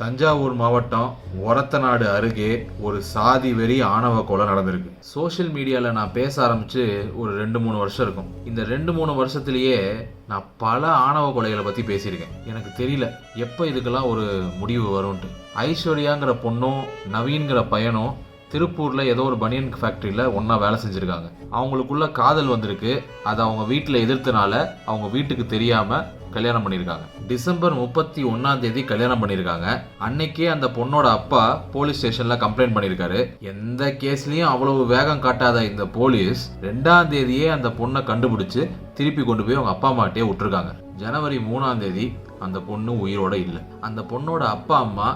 தஞ்சாவூர் மாவட்டம் ஒரத்தநாடு அருகே ஒரு சாதி வெறி ஆணவ கொலை நடந்திருக்கு. சோஷியல் மீடியாவில் நான் பேச ஆரம்பித்து ஒரு ரெண்டு மூணு வருஷம் இருக்கும். இந்த ரெண்டு மூணு வருஷத்துலேயே நான் பல ஆணவ கொலைகளை பற்றி பேசியிருக்கேன். எனக்கு தெரியல எப்போ இதுக்கெல்லாம் ஒரு முடிவு வரும்ன்ட்டு. ஐஸ்வர்யாங்கிற பொண்ணும் நவீன்கிற பையனும் திருப்பூரில் ஏதோ ஒரு பனியன் ஃபேக்ட்ரியில் ஒன்றா வேலை செஞ்சுருக்காங்க. அவங்களுக்குள்ள காதல் வந்திருக்கு. அதை அவங்க வீட்டில் எதிர்த்தனால அவங்க வீட்டுக்கு தெரியாமல் கல்யாணம் பண்ணியிருக்காங்க. டிசம்பர் முப்பத்தி ஒன்றாம் தேதி கல்யாணம் பண்ணியிருக்காங்க. அன்னைக்கே அந்த பொண்ணோட அப்பா போலீஸ் ஸ்டேஷனில் கம்ப்ளைண்ட் பண்ணியிருக்காரு. எந்த கேஸ்லேயும் அவ்வளவு வேகம் காட்டாத இந்த போலீஸ் ரெண்டாம் தேதியே அந்த பொண்ணை கண்டுபிடிச்சு திருப்பி கொண்டு போய் அவங்க அப்பா அம்மாட்டே விட்டுருக்காங்க. ஜனவரி மூணாம் தேதி அந்த பொண்ணு உயிரோட இல்லை. அந்த பொண்ணோட அப்பா அம்மா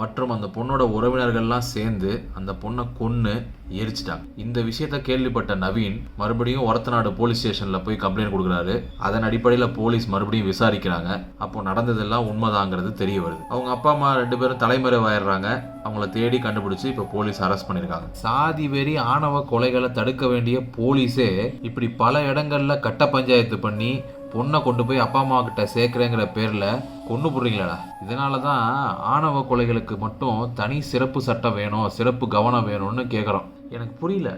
மற்றும் அந்த பொண்ணோட உறவினர்கள்லாம் சேர்ந்து அந்த பொண்ணை கொன்று எரிச்சிட்டாங்க. இந்த விஷயத்த கேள்விப்பட்ட நவீன் மறுபடியும் ஒரத்தநாடு போலீஸ் ஸ்டேஷனில் போய் கம்ப்ளைண்ட் கொடுக்குறாரு. அதன் அடிப்படையில் போலீஸ் மறுபடியும் விசாரிக்கிறாங்க. அப்போ நடந்ததெல்லாம் உண்மைதாங்கிறது தெரிய வருது. அவங்க அப்பா அம்மா ரெண்டு பேரும் தலைமறைவாயிடுறாங்க அவங்கள தேடி கண்டுபிடிச்சு இப்போ போலீஸ் அரெஸ்ட் பண்ணியிருக்காங்க சாதி வெறி ஆணவ கொலைகளை தடுக்க வேண்டிய போலீஸே இப்படி பல இடங்களில் கட்ட பஞ்சாயத்து பண்ணி பொண்ணை கொண்டு போய் அப்பா அம்மா கிட்ட சேர்க்குறேங்கிற பேரில் கொண்டு போடுறீங்களாடா. இதனால தான் ஆணவ கொலைகளுக்கு மட்டும் தனி சிறப்பு சட்டம் வேணும் சிறப்பு கவனம் வேணும்னு கேட்குறோம் எனக்கு புரியல.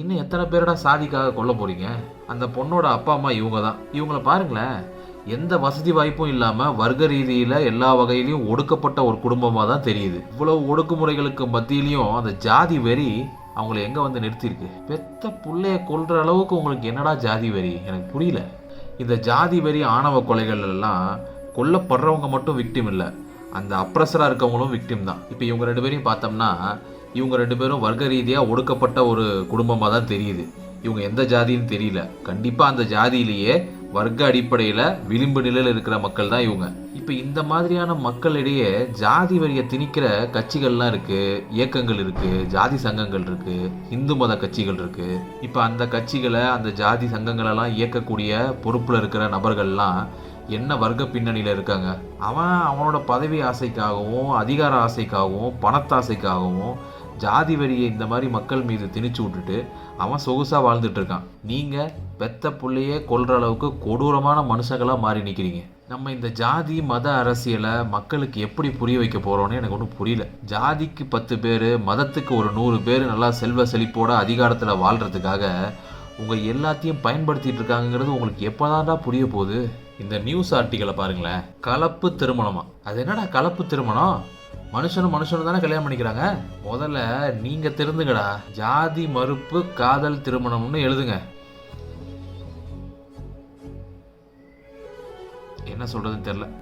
இன்னும் எத்தனை பேரடா சாதிக்காக கொல்ல போகிறீங்க அந்த பொண்ணோட அப்பா அம்மா இவங்க தான் இவங்கள பாருங்களேன். எந்த வசதி வாய்ப்பும் இல்லாமல் வர்க்க ரீதியில் எல்லா வகையிலையும் ஒடுக்கப்பட்ட ஒரு குடும்பமாக தான் தெரியுது. இவ்வளவு ஒடுக்குமுறைகளுக்கு மத்தியிலையும் அந்த ஜாதி வெறி அவங்கள எங்கே வந்து நிறுத்தியிருக்கு? பெத்த பிள்ளைய கொல்ற அளவுக்கு உங்களுக்கு என்னடா ஜாதி வெறி? எனக்கு புரியல. இந்த ஜாதி வெறி ஆணவ கொலைகள் எல்லாம் கொல்லப்படுறவங்க மட்டும் விக்டிம் இல்லை. அந்த அப்ரஸராக இருக்கவங்களும் விக்டிம் தான். இப்போ இவங்க ரெண்டு பேரையும் பார்த்தோம்னா இவங்க ரெண்டு பேரும் வர்க்க ரீதியாக ஒடுக்கப்பட்ட ஒரு குடும்பமாக தான் தெரியுது. இவங்க எந்த ஜாதின்னு தெரியல. கண்டிப்பாக அந்த ஜாதியிலேயே வர்க்க அடிப்படையில் விளிம்பு நிலையில் இருக்கிற மக்கள் தான் இவங்க. இப்போ இந்த மாதிரியான மக்களிடையே ஜாதி வரியை திணிக்கிற கட்சிகள்லாம் இருக்குது இயக்கங்கள் இருக்குது ஜாதி சங்கங்கள் இருக்குது இந்து மத கட்சிகள் இருக்குது இப்போ அந்த கட்சிகளை அந்த ஜாதி சங்கங்களெல்லாம் இயக்கக்கூடிய பொறுப்பில் இருக்கிற நபர்கள்லாம் என்ன வர்க்க பின்னணியில் இருக்காங்க? அவன் அவனோட பதவி ஆசைக்காகவும் அதிகார ஆசைக்காகவும் பணத்தாசைக்காகவும் ஜாதி வழியை இந்த மாதிரி மக்கள் மீது திணிச்சு விட்டுட்டு அவன் சொகுசாக வாழ்ந்துட்டு இருக்கான் நீங்கள் பெத்த பிள்ளையே கொல்ற அளவுக்கு கொடூரமான மனுஷங்களாக மாறி நிற்கிறீங்க நம்ம இந்த ஜாதி மத அரசியலை மக்களுக்கு எப்படி புரிய வைக்க போகிறோன்னு எனக்கு ஒன்றும் புரியல. ஜாதிக்கு பத்து பேர் மதத்துக்கு ஒரு நூறு பேர் நல்லா செல்வ செழிப்போட அதிகாரத்தில் வாழ்கிறதுக்காக உங்கள் எல்லாத்தையும் பயன்படுத்திட்டு இருக்காங்கிறது உங்களுக்கு எப்போதான்டா புரிய போகுது? இந்த நியூஸ் ஆர்டிக்கலை பாருங்களேன். கலப்பு திருமணமா? அது என்னடா கலப்பு திருமணம்? மனுஷனும் மனுஷனும் தானே கல்யாணம் பண்ணிக்கிறாங்க? முதல்ல நீங்க திருந்துங்கடா ஜாதி மறுப்பு காதல் திருமணம்னு எழுதுங்க. என்ன சொல்கிறதுன்னு தெரியல.